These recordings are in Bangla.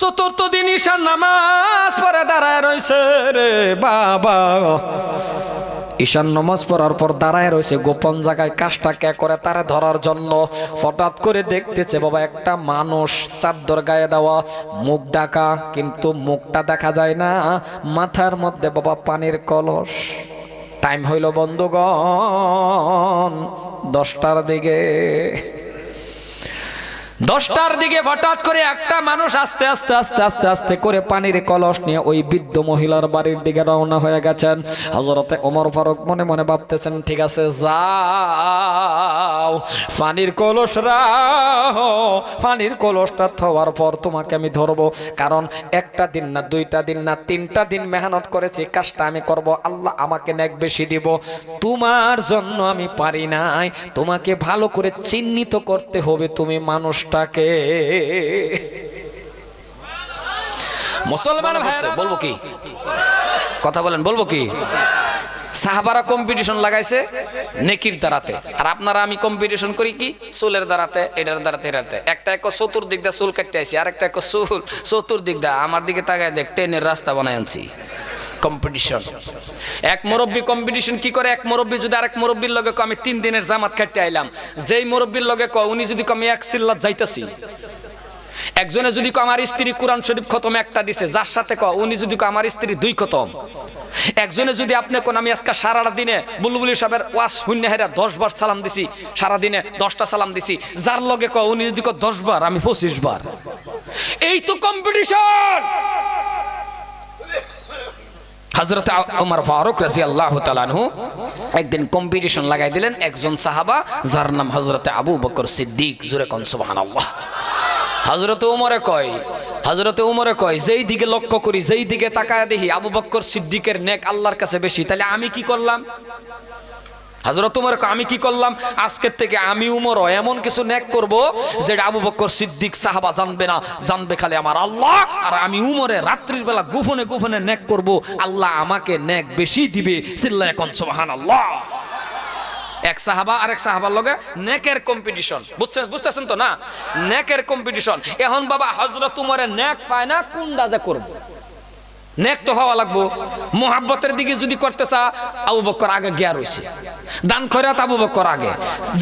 চতুর্থ দিন ঈশান নামাজ পরে দাঁড়ায় রয়েছে রে বাবা। ঈশান নামাজ পড়ার পর দাঁড়ায় রয়েছে, গোপন জায়গায় কাজটা কে করে তারা ধরার জন্য। হঠাৎ করে দেখতেছে বাবা, একটা মানুষ চাদর গায়ে দেওয়া, মুখ ডাকা কিন্তু মুখটা দেখা যায় না। মাথার মধ্যে বাবা পানির কলস। টাইম হইল বন্ধুগণ, দশটার দিকে। দশটার দিকে হঠাৎ করে একটা মানুষ আস্তে আস্তে আস্তে আস্তে আস্তে করে পানির কলস নিয়ে ওই বৃদ্ধ মহিলার বাড়ির দিকে রওনা হয়ে গেছেন। হজরতে ওমর ফারুক মনে মনে ভাবতেছেন, ঠিক আছে, যাও। পানির কলস রাও পানির কলসটা থওয়ার পর তোমাকে আমি ধরবো। কারণ একটা দিন না, দুইটা দিন না, তিনটা দিন মেহনত করেছি, কাজটা আমি করব। আল্লাহ আমাকে নেক বেশি দিব। তোমার জন্য আমি পারি নাই। তোমাকে ভালো করে চিহ্নিত করতে হবে। তুমি মানুষটাকে মুসলমান ভাই বলব কি? কথা বলেন বলব কি? সাহাবারা কম্পিটিশন লাগাইছে নেকির দ্বারাতে। আর আপনারা আমি কম্পিটিশন করি কি? চুলের দ্বারাতে এটার দ্বারাতে এটাতে একটা এক চতুর্দিক দা চুল কাটতে আইছি আর একটা এক চুল চতুর্দিক দা আমার দিকে তাকায় দেখ ট্রেনের রাস্তা বানাই আনছি। কম্পিটিশন এক মুরব্বী কম্পিটিশন কি করে? এক মুরব্বী যদি আরেক মুরব্বীর লগে আমি তিন দিনের জামাত কাটতে আইলাম। যেই মুরব্বীর লগে কয়, উনি যদি আমি এক সিল্লাত যাইতাছি। একজনে যদি আমার স্ত্রী কোরআন শরীফ খতম একটা দিছে। যার সাথে কয়, উনি যদি আমার স্ত্রী দুই খতম। একজনে যদি, আপনি কোন, আমি আজকে সারাটা দিনে বুলবুলি সাহেবের ওয়াস শূন্য হেরা দশ বার সালাম দিছি সারা দিনে দশটা সালাম দিছি। যার লগে কয়, উনি যদি কয়, দশ বার, আমি পঁচিশ বার। এই তো কম্পিটিশন হজরত উমর ফারুক রাজি আল্লাহ তালানহু একদিন কম্পিটিশন লাগাই দিলেন একজন সাহাবা, যার নাম হজরত আবু বকর সিদ্দিক। জুরে কন সুবাহ আল্লাহ হজরত উমরে কয় হজরত উমরে কয়, যেই দিকে লক্ষ্য করি, যেই দিকে তাকায় দেখি আবু বক্কর সিদ্দিকের নেক আল্লাহর কাছে বেশি, তাহলে আমি কি করলাম? হাজরত উমর আমি কি করলাম? আজকের থেকে আমি উমর এমন কিছু নেক করব যেটা আবু বক্কর সিদ্দিক সাহাবা জানবে না। জানবে খালি আমার আল্লাহ আর আমি উমরে রাত্রির বেলা গোপনে গোপনে নেক করব। আল্লাহ আমাকে নেক বেশি দিবে সিল্লা এখন সুবহান আল্লাহ এক সাহাবা আর এক সাহাবার লগে নেকের কম্পিটিশন বুঝছেন? বুঝতেছেন তো না? নেকের কম্পিটিশন এখন বাবা হজরত উমরে নেক পায় না কোনটা যে করব। নেক তো হওয়া লাগবো। মোহাব্বতের দিকে যদি করতে চা আবু বক্কর আগে গিয়া রয়েছে দান খয়রাত আবু বক্কর আগে।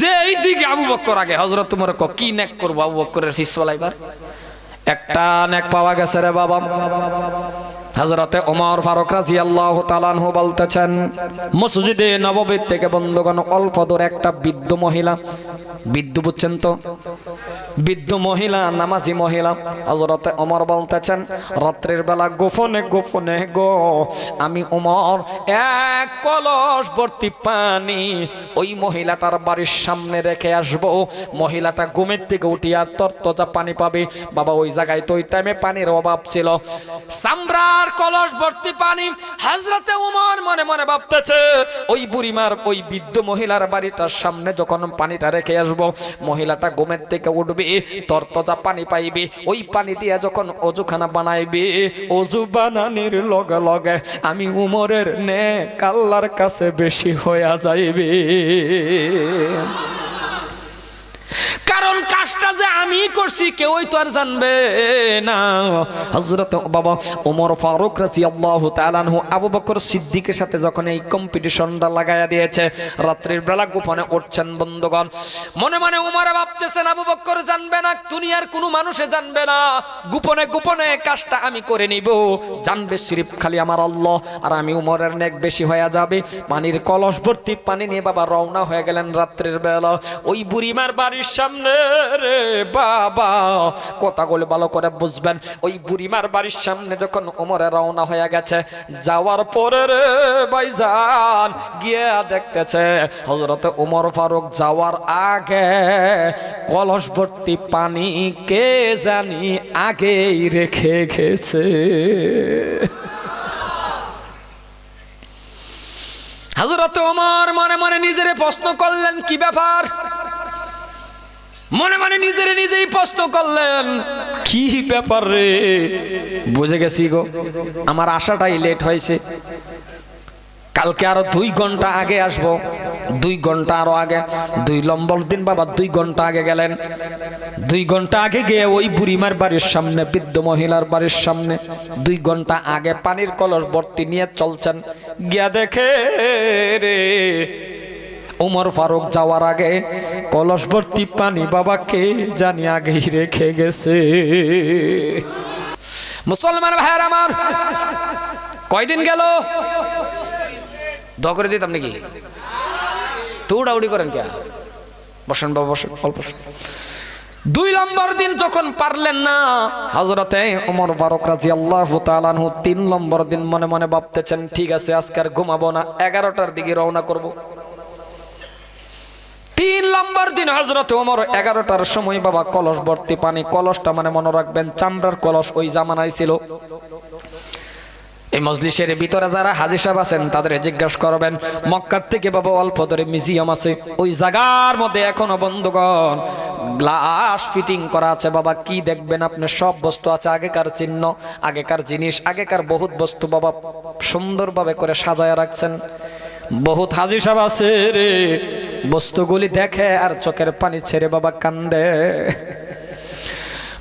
যে এই দিকে আবু বক্কর আগে। হজরত তোমার ক, কি নেক করব আবু বক্করের ফিস বলাইবার একটা নেক পাওয়া গেছে রে বাবা। হজরতে ওমর ফারুক রাজি আল্লাহ বলতেছেন, মসজিদে নববীর থেকে বন্ধুগণ, অল্প দূরে একটা বৃদ্ধ মহিলা, বৃদ্ধ বুঝছেন তো? বৃদ্ধ মহিলা, নামাজি মহিলা হজরতে ওমর বলতেছেন, রাত্রির বেলা গোপনে গোপনে গো, আমি ওমর, এক কলস ভর্তি পানি ওই মহিলাটার বাড়ির সামনে রেখে আসব। মহিলাটা ঘুমের থেকে উঠিয়া তরতজা পানি পাবে। বাবা, ওই জায়গায় তো ওই টাইমে পানির অভাব ছিল। সামরার কলস ভর্তি পানি হাজরাতে উমর মনে মনে ভাবতেছে, ওই বুড়িমার, ওই বৃদ্ধ মহিলার বাড়িটার সামনে যখন পানিটা রেখে আসব, মহিলাটা গোমের থেকে উঠবে, তরতজা পানি পাইবে, ওই পানি দিয়ে যখন অজুখানা বানাইবে, অজু বানানির লগে লগে আমি উমরের নে কাল্লার কাছে বেশি হইয়া যাইবে। কারণ কাজটা যে আমি করছি, কেউই তো আর জানবে না। হযরত বাবা ওমর ফারুক রাদিয়াল্লাহু তাআলা আনহু আবু বকর সিদ্দিকের সাথে যখন এই কম্পিটিশনটা লাগায়া দিয়েছে, রাত্রির বেলা গোপনে উঠছেন বন্ধুগণ। মনে মনে উমরে ভাবতেছেন, আবু বকর জানবে না, দুনিয়ার কোনো মানুষে জানবে না। গোপনে গোপনে কাজটা আমি করে নিব। জানবে সিরিফ খালি আমার আল্লাহ, আর আমি উমরের নেক বেশি হয়ে যাবে। পানির কলস ভর্তি, পানি নিয়ে বাবা রওনা হয়ে গেলেন রাত্রির বেলা। ওই বুড়িমার বাড়ির সামনে রে বাবা কথাগুলো ভালো করে বুঝবেন, ওই বুড়িমার বাড়ির সামনে যখন ওমরে রওনা হয়ে গেছে, যাওয়ার পরে রে ভাইজান গিয়ে দেখতেছে হজরত ওমর ফারুক যাওয়ার আগে কলস ভর্তি পানি কে জানি আগেই রেখে গেছে। হজরত ওমর মনে মনে নিজেরে প্রশ্ন করলেন, কি ব্যাপার? মনে মনে নিজেরে নিজেই প্রশ্ন করলেন, কি ব্যাপার রে? বুঝে গেছি গো, আমার আশাটাই লেট হয়েছে। কালকে আরও দুই ঘণ্টা আগে আসব, দুই ঘণ্টা আরও আগে, দুই লম্বর দিন বাবা, দুই ঘণ্টা আগে গেলেন। দুই ঘণ্টা আগে গিয়ে ওই বুড়িমার বাড়ির সামনে, বৃদ্ধ মহিলার বাড়ির সামনে, দুই ঘণ্টা আগে পানির কলস ভর্তি নিয়ে চলছেন। গিয়া দেখে রে উমর ফারুক যাওয়ার আগে কলস ভর্তি পানি বাবাকে জানি আগেই রেখে গেছে। মুসলমান ভাইয়ের আমার, কয়দিন গেল? করে দিতাম নাকি? তো উড়াউড়ি করেন কে? বসেন বাবা, বসেন, অল্প দুই নম্বর দিন যখন পারলেন না হজরতে উমর ফারুক রাজি আল্লাহ তালানহু তিন নম্বর দিন মনে মনে ভাবতেছেন, ঠিক আছে, আজকে আর ঘুমাবো না, এগারোটার দিকে রওনা করব। তিন নম্বর দিন হজরত ওমর এগারোটার সময় বাবা কলস ভর্তি পানি, কলসটা মানে মনে রাখবেন চামড়ার কলস ওই জামানায় ছিল। এই মজলিসের ভিতরে যারা হাজি সাহেব আছেন, তাদের জিজ্ঞাসা করবেন, মক্কার থেকে বাবা অল্প ধরে মিউজিয়াম আছে, ওই জায়গার মধ্যে এখনও বন্ধুগণ গ্লাস ফিটিং করা আছে। বাবা, কি দেখবেন আপনি? সব বস্তু আছে, আগেকার চিহ্ন, আগেকার জিনিস, আগেকার বহুত বস্তু বাবা সুন্দরভাবে করে সাজায় রাখছেন। বহুত হাজি সাহেব আছে রে। বস্তুগুলি দেখে আর চোখের পানি ছেড়ে বাবা কান্দে।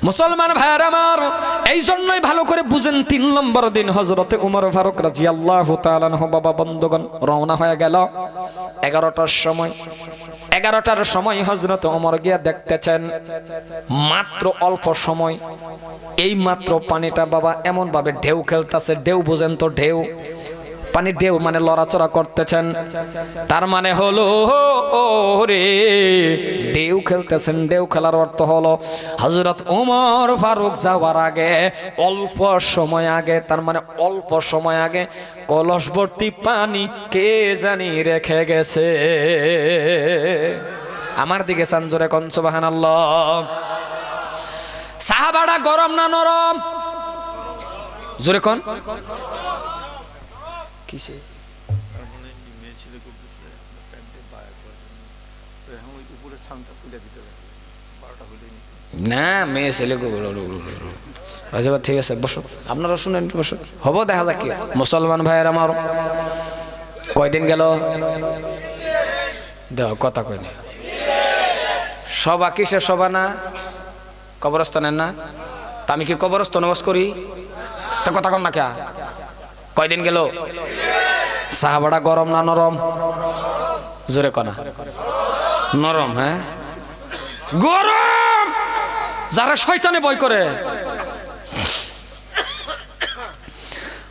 মুসলমান ভাইয়ার আমার, এই জন্যই ভালো করে বুঝেন তিন নম্বর দিন হজরতে উমর ফারুক রাজি আল্লাহ বাবা বন্ধুগণ, রওনা হয়ে গেল। এগারোটার সময় এগারোটার সময় হজরত উমর গিয়া দেখতেছেন, মাত্র অল্প সময়, এই মাত্র পানিটা বাবা এমন ভাবে ঢেউ খেলতেছে, ঢেউ বুঝেন তো ঢেউ। পানি ঢেউ মানে লড়াচড়া করতেছেন। তার মানে হলো রে, ঢেউ খেলতেছেন, ঢেউ খেলার অর্থ হলো হজরত ওমর ফারুক যাওয়ার আগে, অল্প সময় আগে, তার মানে অল্প সময় আগে কলসবর্তী পানি কে জানি রেখে গেছে। আমার দিকে সানজোরে কনসবাহান সাহাবাড়া গরম না নরম? জোরে কন। কিসে? মনে না মেয়ে ছেলে আচ্ছা ঠিক আছে বসো। আপনারা শুনেন বসো। হব দেখা যাক কি মুসলমান ভাইয়ের আমার কয়দিন গেল? দেখ কথা কইনি সবা কিসের সবা না? কবরস্থানের না? তা আমি কি কবরস্থান করি? তা কথা কম না কে? কয়দিন গেল? সাহাবাড়া গরম না নরম? জোরে কনা। নরম হ্যাঁ? গরম! যারা শয়তানে বই করে।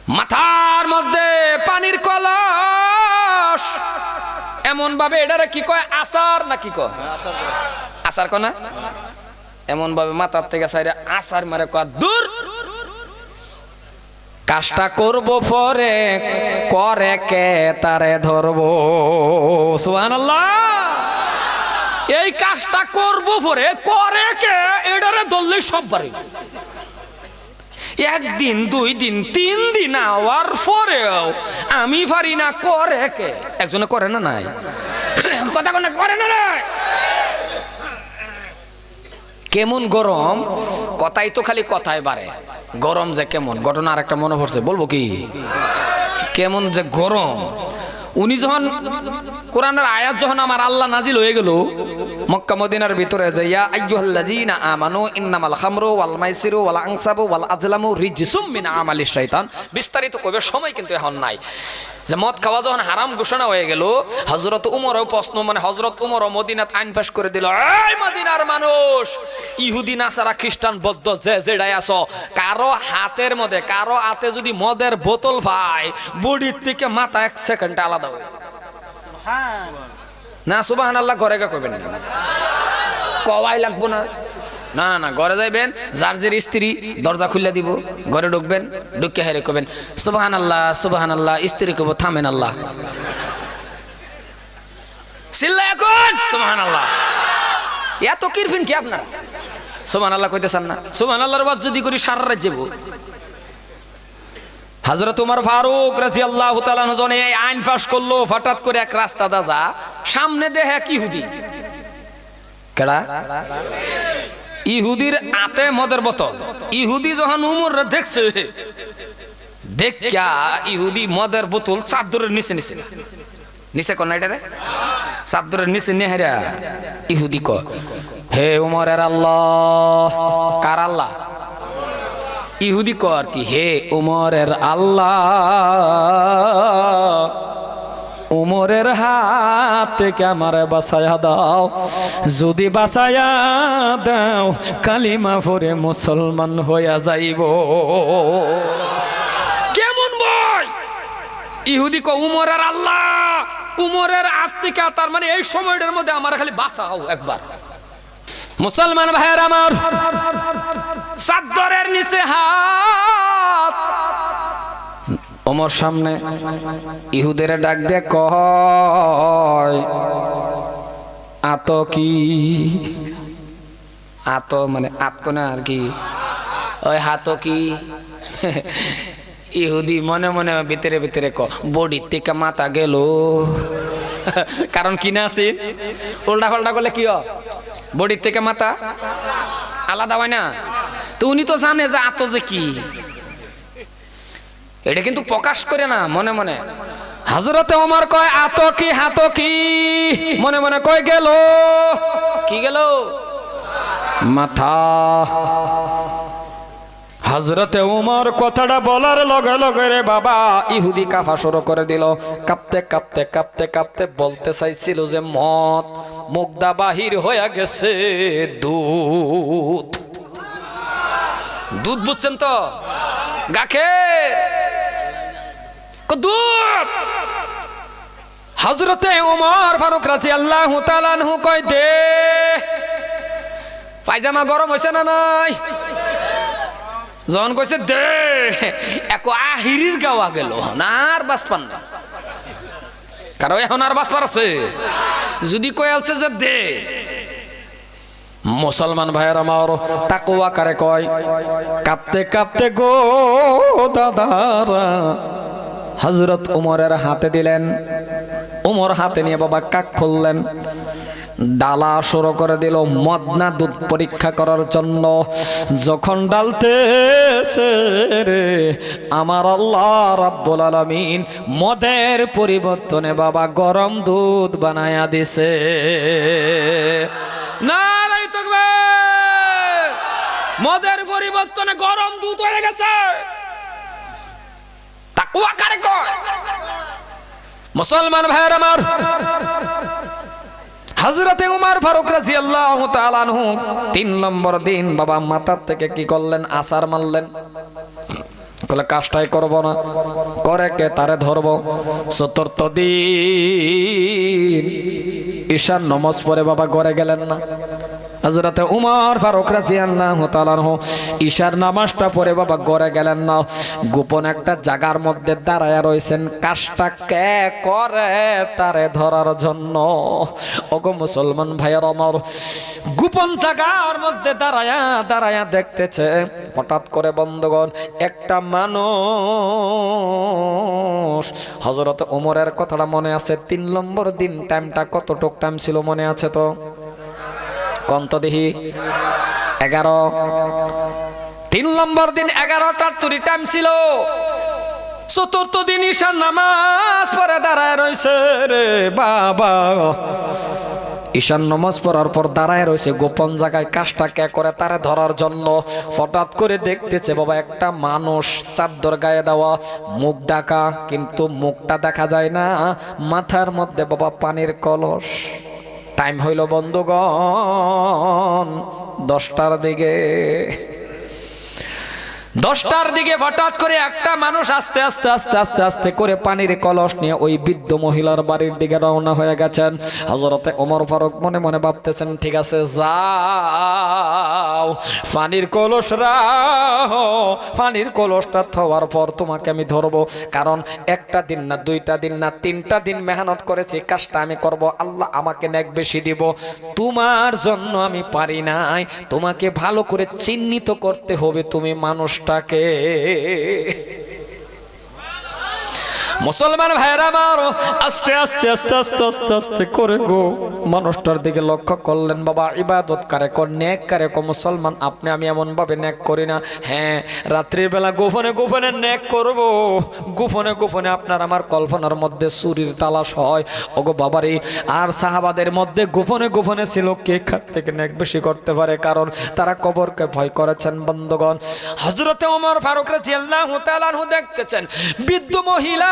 মাথার মধ্যে পানির কলস। এমন ভাবে এটারে কি কয়? আসার না কি কয়? আসার কনা এমন ভাবে মাথার থেকে সাইডে আসার মারে কয় দূর! কাজটা করব পরে, করে কে তারে ধরবো? সুবহানাল্লাহ। এই কাজটা করব পরে, করে কে? এটারে ধরলে সব পারে। একদিন, দুই দিন, তিন দিন আওয়ার পরেও আমি পারি না, করে কে? একজনে করে না নাই? কথা কোন করে না নাই? কেমন গরম? কথাই তো খালি কথাই বাড়ে। গরম যে কেমন? ঘটনা আর একটা মনে পড়ছে, বলব কি? কেমন যে গরম। উনি যখন কোরআনের আয়াত যখন আমার আল্লাহ নাজিল হয়ে গেল, মক্কা মদিনার ভিতরে যে ইয়া আজলামু বিস্তারিত কবে সময় কিন্তু এখন নাই। যে মদ খাওয়া যখন হারাম ঘোষণা হয়ে গেল হজরত উমরও প্রশ্ন মানে হজরত উমর মদিনাত আইন পাশ করে দিল এই মদিনার মানুষ ইহুদি নাসারা খ্রিস্টান বৌদ্ধ যে যেটাই আছো কারও হাতের মধ্যে কারও হাতে যদি মদের বোতল পায় বডির থেকে মাথা এক সেকেন্ড আলাদা হয়ে না সুবাহান আল্লাহ ঘরে গা করবেন না। কওয়াই লাগবো না। না না না, ঘরে যাইবেন, যার স্ত্রী, দরজা খুলে দিব, ঘরে ঢুকবেন ঢুকে হেরে করবেন সুবাহান আল্লাহ সুবাহান আল্লাহ স্ত্রী কব থামেন আল্লাহ। চিল্লা এখন সুবাহান আল্লাহ এত কিরফিন কি আপনার? সুবাহান আল্লাহ কইতেছেন না। সুবাহান আল্লাহর বাদ যদি করি, সারা রাজ্যে হাজরত উমর ফারুক রাজি আল্লাহ যখন এই আইন পাশ করল, হঠাৎ করে এক রাস্তা দাজা সামনে দেহে এক ইহুদি। কেডা? ইহুদির আতে মদের বোতল। ইহুদি যখন উমর দেখছে দেখা ইহুদি মদের বোতল চাদরের নিচে নিচে নিচে কোন এটা রে? চাদরের নিচে নেহেরা ইহুদি ক হে উমরের আল্লাহ, কার আল্লাহ? ইহুদি কর কি, হে উমরের আল্লাহ উমরের হাত থেকে আমারে বাসায়া দাও। যদি বাসায়া দাও, কালিমা পরে মুসলমান হইয়া যাইব। কেমন বই ইহুদি ক উমরের আল্লাহ, উমরের আত্মিকা, তার মানে এই সময়টার মধ্যে আমার খালি বাঁচাও একবার। মুসলমান ভাইয়ের আমার, চাদরের নিচে হাত ওমর সামনে ইহুদের ডাক দিয়ে কয় আত কি আত মানে আত কোনা আর কি, ওই হাত কি ইহুদি মনে মনে ভিতরে ভিতরে ক বডির থেকে মাথা গেল। কারণ কি না আছে? উল্টা পাল্টা করলে কি বডির থেকে মাথা আলাদা হয় না। তো উনি তো জানে যে আত যে কি। এটা কিন্তু প্রকাশ করে না মনে মনে। হাজরতে ওমর কয় আত কি হাত কি? মনে মনে কয় গেল। কি গেল? মাথা। হজরতে উমর কথাটা বলার লগে লগে রে বাবা ইহুদি কাফা শুরু করে দিল। কাঁপতে কাঁপতে কাঁপতে কাঁপতে বলতে চাইছিল যে মত মুগ্ধা বাহির হয়ে গেছে দুধ। দুধ বুঝছেন তো? গাখে দুধ হজরতে উমর ফারুক রাজি আল্লাহ তালানহু কয়, দে, পায়জামা গরম হয়েছে না নাই? যখন কইছে, দে, এক আহিরির গাওয়া গেল আর বাস পান না কারণ এখন আর বাস পার আছে। যদি কয়ে আছে যে, দে, মুসলমান ভাইয়ের আমার তাকুয়া কারে কয়, কাঁপতে কাঁপতে গো দাদারা হজরত উমরের হাতে দিলেন। উমর হাতে নিয়ে বাবা কাক খুললেন। ডালা শুরু করে দিল মদনা দুধ পরীক্ষা করার জন্য। যখন ডালতে রে, আমার আল্লাহ রাব্বুল আলামিন মদের পরিবর্তনে বাবা গরম দুধ বানায়া দিছে। তাকবীর! মদের পরিবর্তনে গরম দুধ হয়ে গেছে। তাকুয়া কারে কয়? মুসলমান ভাইয়ের আমার হজরতে উমার ফারুক রাজি আল্লাহ তালানহু তিন নম্বর দিন বাবা মাথার থেকে কি করলেন? আসার মারলেন। বলে, কাজটাই করব না। করে কে? তারে ধরবো। চতুর্থ দিন ঈশান নমজ পরে বাবা ঘরে গেলেন না। হজরতে উমর ফারুক রাজি আল্লাহ তালানহু ঈশার নামাজটা পরে বাবা ঘরে গেলেন না। গোপন একটা জায়গার মধ্যে দাঁড়ায় রয়েছেন। কাজটা কে করে তারে ধরার জন্য? ওগো মুসলমান ভাইয়ের আমার গোপন জায়গার মধ্যে দাঁড়ায়া দাঁড়ায়া দেখতেছে হঠাৎ করে বন্ধগণ একটা মানুষ। হজরত ওমরের কথাটা মনে আছে? তিন নম্বর দিন টাইমটা কতটুক টাইম ছিল মনে আছে তো? কন্ত দেখি এগারো। তিন নম্বর দিন এগারোটার তুরি টাইম ছিল। চতুর্থ দিন ঈশান নামাজ পরে দাঁড়ায় রয়েছে রে বাবা। ঈশান নামাজ পড়ার পর দাঁড়ায় রয়েছে, গোপন জায়গায় কাজটা কে করে তারে ধরার জন্য। হঠাৎ করে দেখতেছে বাবা, একটা মানুষ চাদর গায়ে দেওয়া, মুখ ডাকা কিন্তু মুখটা দেখা যায় না, মাথার মধ্যে বাবা পানির কলস। টাইম হইল বন্ধুগণ দশটার দিকে দশটার দিকে হঠাৎ করে একটা মানুষ আস্তে আস্তে আস্তে আস্তে আস্তে করে পানির কলস নিয়ে ওই বৃদ্ধ মহিলার বাড়ির দিকে রওনা হয়ে গেছেন। হজরতে অমর ফারুক মনে মনে ভাবতেছেন, ঠিক আছে, যাও। পানির কলস পানির কলসটা থওয়ার পর তোমাকে আমি ধরবো। কারণ একটা দিন না, দুইটা দিন না, তিনটা দিন মেহনত করেছি কাজটা আমি করব। আল্লাহ আমাকে নেক বেশি দিব। তোমার জন্য আমি পারি নাই। তোমাকে ভালো করে চিহ্নিত করতে হবে। তুমি মানুষটাকে মুসলমান ভাইরা আমার আস্তে আস্তে আস্তে আস্তে আস্তে আস্তে করে গো। মানুষটার দিকে লক্ষ্য করলেন, বাবা, ইবাদত কারে কর, নেক কারে কো মুসলমান, আপনি আমি এমন ভাবে নেক করি না। হ্যাঁ রাত্রির বেলা গোপনে গোপনে নেক করব। গোপনে গোপনে আপনার আমার কল্পনার মধ্যে চুরির তালাশ হয়। ওগো বাবারে, আর সাহাবাদের মধ্যে গোপনে গোপনে ছিল কে খাত থেকে নেক বেশি করতে পারে? কারণ তারা কবরকে ভয় করেছেন, বন্ধগণ। হজরতে ওমর ফারুক রাদিয়াল্লাহু তাআলা দেখতেছেন, বৃদ্ধ মহিলা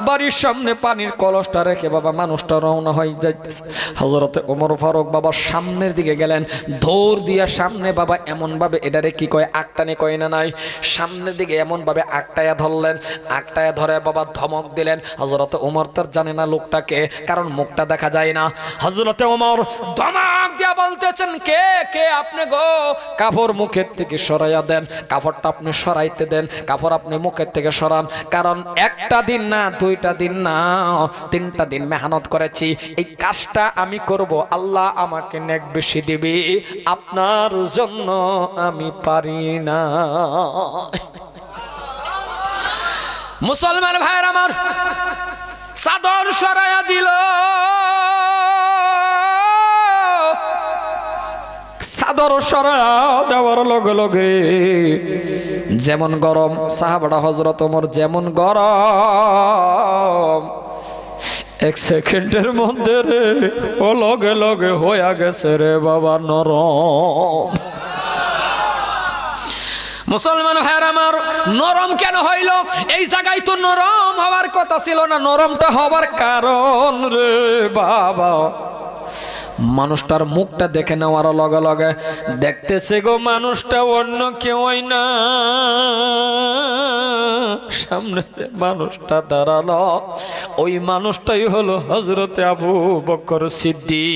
বাড়ির সামনে পানির কলসটা রেখে বাবা মানুষটা রওনা হয়ে যাইতেছে। হজরতে ওমর ফারুক বাবা সামনের দিকে গেলেন। দৌড় দিয়া সামনে বাবা এমন ভাবে এটারে কি কয় আকটানে কয় না নাই? সামনের দিকে এমন ভাবে আকটায়া ধরলেন। আকটায়া ধরে বাবা ধমক দিলেন। হজরতে ওমর তার জানে না লোকটাকে, কারণ মুখটা দেখা যায় না। হজরতে ওমর ধমক দিয়া বলতেছেন, কে কে আপনি গো? কাপড় মুখের থেকে সরাইয়া দেন। কাপড়টা আপনি সরাইতে দেন। কাপড় আপনি মুখের থেকে সরান। কারণ একটা দিন না দুইটা দিন না, তিনটা দিন মেহনত করেছি। এই কাজটা আমি করব, আল্লাহ আমাকে নেক বেশি দিবে, আপনার জন্য আমি পারি না। মুসলমান ভাইয়ের আমার চাদর সরাইয়া দিল। চাদর সরা দেওয়ার লগে লগে। যেমন গরম সাহাবাড়া হজরত ওমর যেমন গরম। এক সেকেন্ডের মধ্যে রে, ও লগে লগে হইয়া গেছে রে বাবা নরম। মুসলমান ভাইয়ার আমার, নরম কেন হইল? এই জায়গায় তো নরম হওয়ার কথা ছিল না, নরমটা হবার কারণ রে বাবা। মানুষটার মুখটা দেখে নেওয়ার লগে লগে দেখতেছে গো মানুষটা অন্য কেউই না। সামনে যে মানুষটা দাঁড়াল, ওই মানুষটাই হলো হজরতে আবু বকর সিদ্দি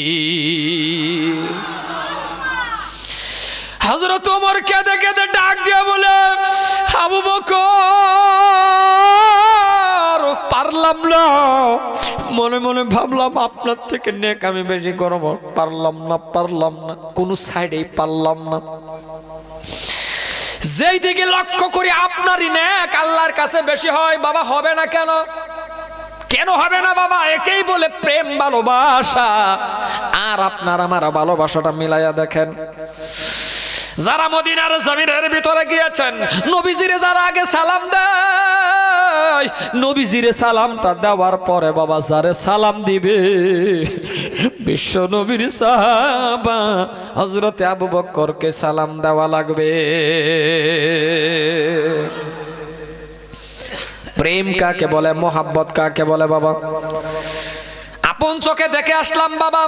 হজরত ওমর কেঁদে কেঁদে ডাক দিয়ে বলে, আবু বকর, পারলাম না। মনে মনে ভাবলাম, আপনার থেকে নেক আমি বেশি করব। পারলাম না পারলাম না, কোনো সাইডেই পারলাম না। যেই দিকে লক্ষ্য করি, আপনারই নেক আল্লাহর কাছে বেশি হয়, বাবা, হবে না কেন? কেন হবে না, বাবা? একেই বলে প্রেম, ভালোবাসা। আর আপনার আমার ভালোবাসাটা মিলাইয়া দেখেন। যারা মদিনার জমিনের ভিতরে গিয়েছেন, নবীজিরে যারা আগে সালাম দেয় নবীজিরে সালামটা দেওয়ার পরে বাবা যারে সালাম দিবে, বিশ্ব নবীর সাহাবা হজরতে আবু বক্করকে সালাম দেওয়া লাগবে। প্রেম কাকে বলে, মোহাব্বত কাকে বলে বাবা? আপন চোখে দেখে আসলাম বাবা।